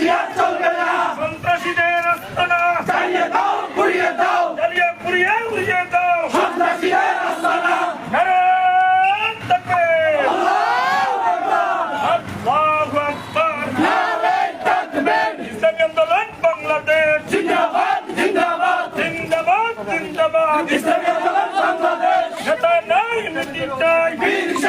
সিরাজ চলবে না সন্ত্রাসীদের আস্তানা। জ্বালিয়ে দাও পুড়িয়ে দাও। জ্বালিয়ে পুড়িয়ে উড়িয়ে দাও। সন্ত্রাসীদের আস্তানা। Islamic Bangalore, Netanyahu, Netanyahu,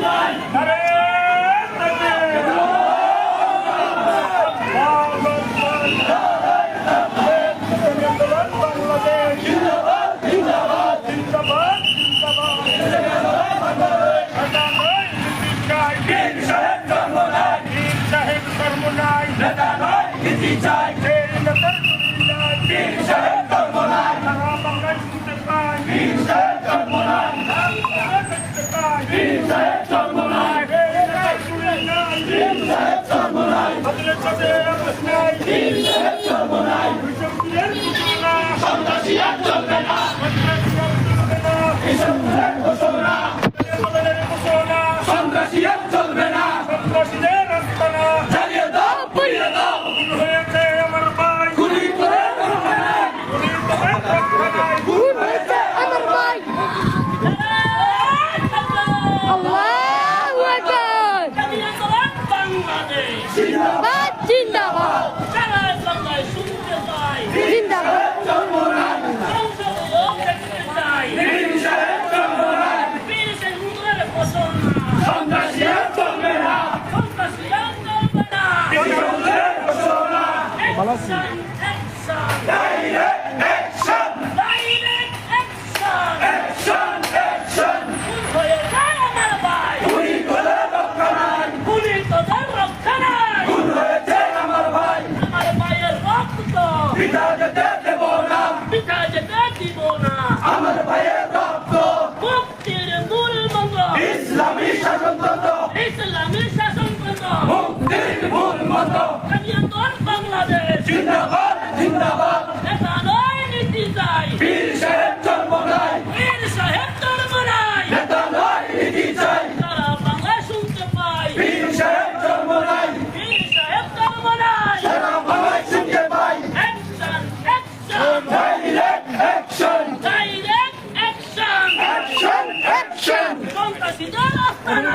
নারে ইসলামী শাসনতন্ত্র মুক্তির মূল মন্ত্র স্বাধীনতর বাংলাদেশ। জিন্দাবাদ জিন্দাবাদ। নেতা নয় নীতি চাই। বীর সাহেব জন্ম নাই বীর সাহেব জন্ম নাই নেতা নয় নীতি চাই। সারা বাংলায় শুনতে পাই বীর সাহেব জন্ম নাই বীর সাহেব জন্ম নাই সারা বাংলায় শুনতে পাই action action direct action direct action action action সন্ত্রাসীদের আস্তানা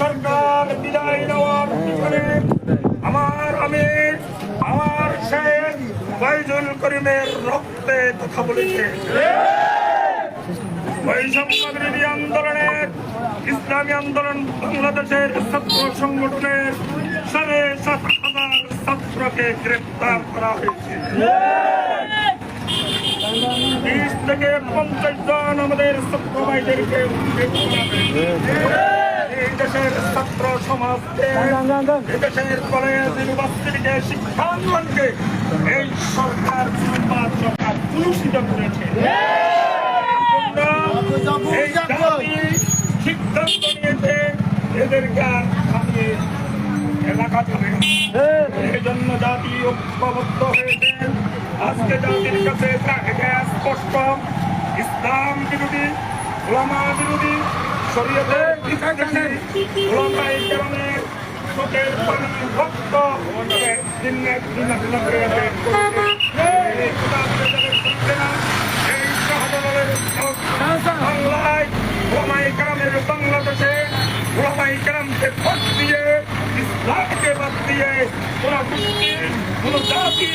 সরকার বিদায় নেওয়ার পিছনে আমার আমির, আমার শেখ বাইজুল করিমের রক্তে কথা বলেছে। বৈষম্য বিরোধী আন্দোলনের, ইসলামী আন্দোলন বাংলাদেশের ছাত্র সংগঠনের সাড়ে সাত হাজার ছাত্রকে গ্রেপ্তার করা হয়েছে। বিশ থেকে পঞ্চাশ জন আমাদের ছাত্র ভাইদেরকে এই দেশের ছাত্র সমাজকে, এই দেশের কলেজ ইউনিভার্সিটিকে, শিক্ষাঙ্গনকে এই সরকার সংবাদ সরকার কলুষিত করেছে। এই জাতি সিদ্ধান্ত ইসলাম বিরোধী ওলামা বিরোধী শরীয়তের বিরোধী ওলামাই কেরামের চোখের পানি ভক্ত দিন দিন দিন করে বাংলাদেশে ওলামাই কেরামকে ভোট দিয়ে ইসলামকে বাদ দিয়ে কোন গোষ্ঠী কোন জাতি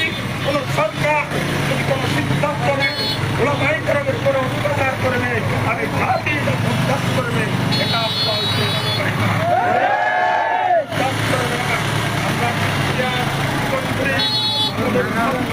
কোন সরকার যদি কোন সিদ্ধান্ত নেয় ওলামাই কেরামের কোনো অত্যাচার করে নেয় আমি জাতি উদ্ধার করে নেয় এটা বলতে পারি না। উদ্ধার করবে না। আমরা ক্রিয়া করি, আমাদের ভাইদেরকে ধন্যবাদ জানাই। শহীদ হয়েছেন।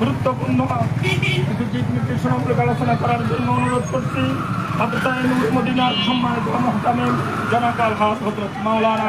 গুরুত্বপূর্ণ। কিছু দিক নির্দেশনামূলক আলোচনা করার জন্য অনুরোধ করছি আবদায় মদিনার সম্মানিত মহকামে জনাকাল মাওলানা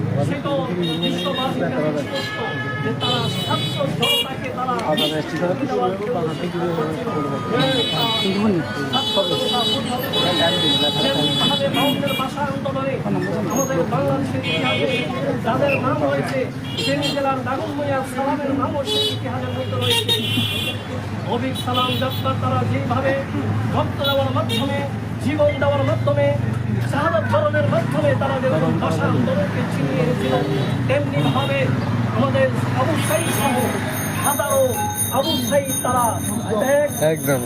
তারা যেভাবে বাউন্ডের আমাদের যাদের নাম রয়েছে ফেনী জেলার নামও সেই রয়েছে অভিক সালাম যাত্রা তারা যেভাবে রক্ত দেওয়ার মাধ্যমে, জীবন দেওয়ার মাধ্যমে শাহাদত বরণের মাধ্যমে তারা যেরকম ভাষা আন্দোলনকে ছিনিয়ে এনেছিল তেমনি আমাদের আবু সাইদ সহ হাজারো আবু সাইদ তারা একদম